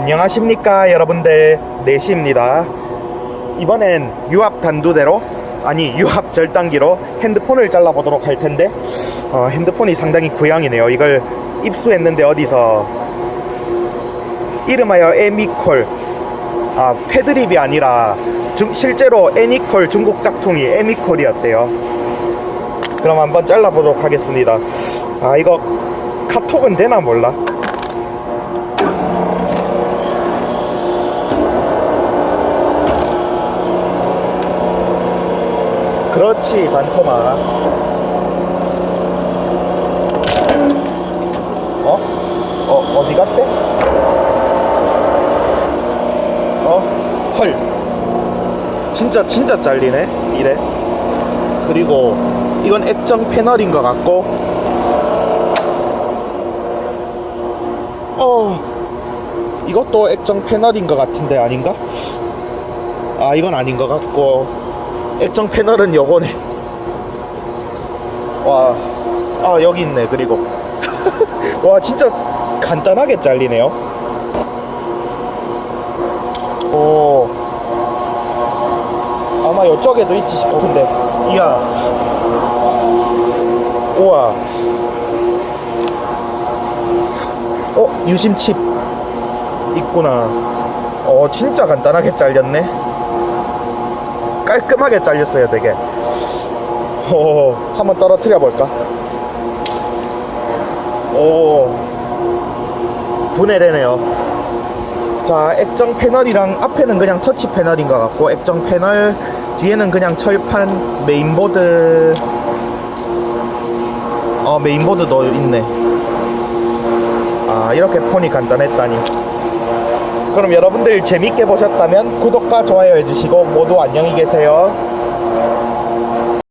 안녕하십니까 여러분들. 내시입니다. 이번엔 유압 단두대로 아니 유압 절단기로 핸드폰을 잘라보도록 할 텐데 어, 핸드폰이 상당히 구형이네요. 이걸 입수했는데 어디서? 이름하여 에미콜. 아 패드립이 아니라 중- 실제로 애니콜 중국 짝퉁이 에미콜이었대요. 그럼 한번 잘라보도록 하겠습니다. 아 이거 카톡은 되나 몰라 그렇지 반토마 어? 어 어디 갔대? 어? 헐 진짜 진짜 잘리네 이래 그리고 이건 액정 패널인 것 같고 어 이것도 액정 패널인 것 같은데 아닌가? 아 이건 아닌 것 같고 액정 패널은 요거네. 와. 아 여기 있네 그리고. 와 진짜 간단하게 잘리네요. 오. 아마 이쪽에도 있지 싶어 근데. 이야. 우와. 어 유심칩 있구나. 어 진짜 간단하게 잘렸네 깔끔하게 잘렸어요 되게. 오 한번 떨어뜨려 볼까? 오 분해되네요. 자 액정 패널이랑 앞에는 그냥 터치 패널인 것 같고 액정 패널 뒤에는 그냥 철판 메인보드. 어 메인보드도 있네. 아 이렇게 폰이 간단했다니 그럼 여러분들 재밌게 보셨다면 구독과 좋아요 해주시고 모두 안녕히 계세요